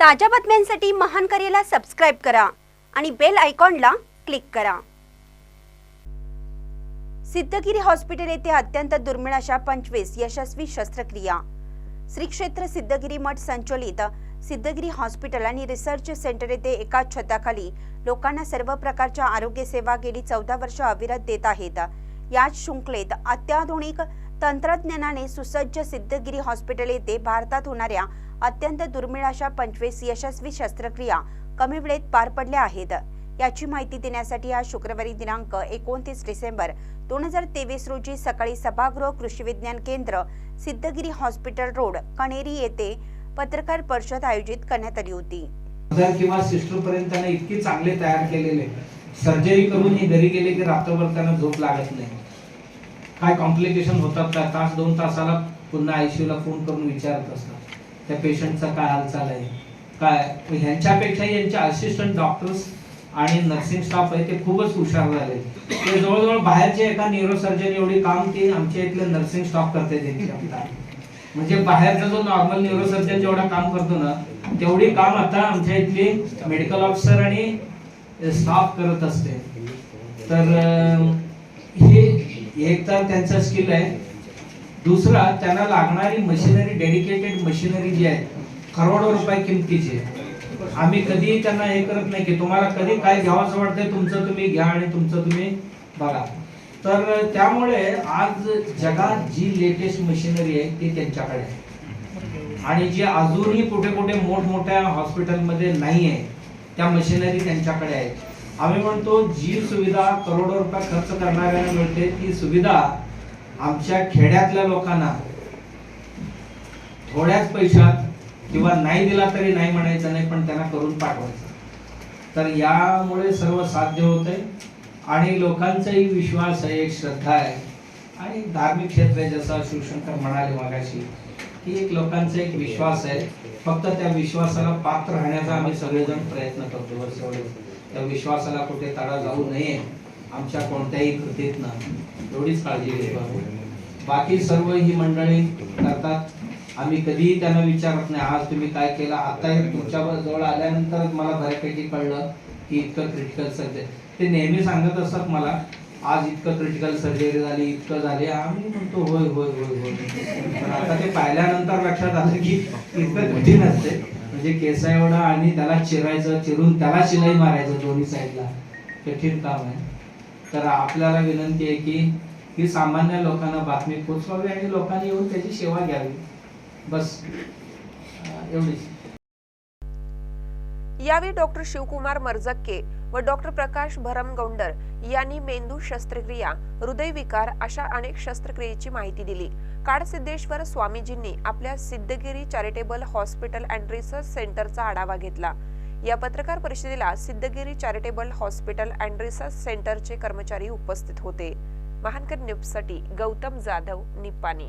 ताज्या बातम्यांसाठी महान करेला सबस्क्राईब करा आणि बेल आयकॉनला क्लिक करा. सिद्धगिरी हॉस्पिटल येथे अत्यंत दुर्मिळ अशा पंचवीस यशस्वी शस्त्रक्रिया. श्री क्षेत्र सिद्धगिरी मठ संचलित सिद्धगिरी हॉस्पिटल आणि रिसर्च सेंटर येथे एका छताखाली लोकांना सर्व प्रकारच्या आरोग्य सेवा गेली चौदा वर्ष अविरत देत आहेत. याच शृंखलेत अत्याधुनिक तंत्रज्ञानाने सुसज्ज सिद्धगिरी हॉस्पिटल येथे भारतात होणाऱ्या अत्यंत दुर्मिळ अशा पंचवीस यशस्वी शस्त्रक्रिया कमी वेळेत पार पडल्या आहेत. याची माहिती देण्यासाठी आज शुक्रवारी दिनांक एकोणतीस डिसेंबर दोन हजार तेवीस रोजी सकाळी सभागृह कृषी विज्ञान केंद्र सिद्धगिरी हॉस्पिटल रोड कणेरी येथे पत्रकार परिषद आयोजित करण्यात आली होती. किंवा सिस्टर पर्यंत इतके चांगले तयार केलेले सर्जरी करून हे घरी गेले की रात्रभर त्यांना झोप लागत नाही. काय कॉम्प्लिकेशन होतात का? तास दोन तासाला पुन्हा आयसीयू ला फोन करून विचारत असतात. त्या पेशंटचा काय हालचाल आहे? काय? ह्यांच्यापेक्षा यांचे असिस्टंट डॉक्टर्स आणि नर्सिंग स्टाफ आहे ते खूपच हुशार झाले. ते जवळजवळ बाहेरचे एका न्यूरोसर्जन एवढी काम ते आमच्या इथले नर्सिंग स्टाफ करते म्हणजे बाहेरचा जो नॉर्मल न्यूरोसर्जन जेवढा काम करतो ना तेवढी काम आता आमच्या इथली मेडिकल ऑफिसर आणि स्टाफ करत असते. तर हे एक तर त्यांचं स्किल आहे. दुसरा त्यांना लागणारी मशिनरी डेडिकेटेड मशिनरी जी आहे करोडो रुपये किमतीची आहे. आम्ही कधीही त्यांना हे करत नाही की तुम्हाला कधी काय घ्यावंसं वाटतंय तुमचं तुम्ही घ्या आणि तुमचं तुम्ही बघा. तर त्यामुळे आज जगात जी लेटेस्ट मशिनरी आहे ती त्यांच्याकडे आहे. आणि जी अजूनही कुठे कुठे मोठमोठ्या हॉस्पिटलमध्ये नाही आहे त्या मशिनरी त्यांच्याकडे आहेत आम्ही म्हणतो जी सुविधा करोडो रुपये खर्च करणाऱ्यांना मिळते ती सुविधा आमच्या खेड्यातल्या लोकांना थोड्याच पैशात किंवा नाही दिला तरी नाही म्हणायचं नाही पण त्यांना करून पाठवायचं. तर यामुळे सर्व साध्य होते आणि लोकांचाही विश्वास आहे एक श्रद्धा आहे. आणि धार्मिक क्षेत्र जसा जसं शिवशंकर म्हणाले मागाशी की एक लोकांचा एक विश्वास आहे. फक्त त्या विश्वासाला पात्र राहण्याचा आम्ही सगळेजण प्रयत्न करतो वर्ष त्या विश्वासाला कुठे तडा जाऊ नये आमच्या कोणत्याही कृतीतनं. एवढीच काळजी घेतो बाकी सर्व ही मंडळी करतात. आम्ही कधीही त्यांना विचारत नाही आज तुम्ही काय केलं आता हे तुमच्या जवळ आल्यानंतर मला बऱ्यापैकी कळलं की इतकं क्रिटिकल सर्जरी ते नेहमी सांगत असतात मला आज इतकं क्रिटिकल सर्जरी झाली इतकं झाले. आम्ही म्हणतो होय होय होय होय. पण आता ते पाहिल्यानंतर लक्षात आलं की इतकं कठीण असते. म्हणजे केसा एवढा आणि त्याला चिरायचं चिरून त्याला शिलाई मारायचं दोन्ही साईडला. कठीण काम आहे. तर आपल्याला विनंती आहे की ही सामान्य लोकांना बातमी पोचवावी आणि लोकांनी येऊन त्याची सेवा घ्यावी. बस. एवढीच. यावेळी डॉक्टर शिवकुमार मर्जक्के व डॉक्टर प्रकाश भरमगौंडर यांनी मेंदू शस्त्रक्रिया हृदयविकार अशा अनेक शस्त्रक्रियेची माहिती दिली. काडसिद्धेश्वर स्वामीजींनी आपल्या Siddhagiri charitable hospital and research सेंटरचा आढावा घेतला. या पत्रकार परिषदेला Siddhagiri charitable hospital and research सेंटरचे कर्मचारी उपस्थित होते. महानकर न्यूजसाठी गौतम जाधव निपाणी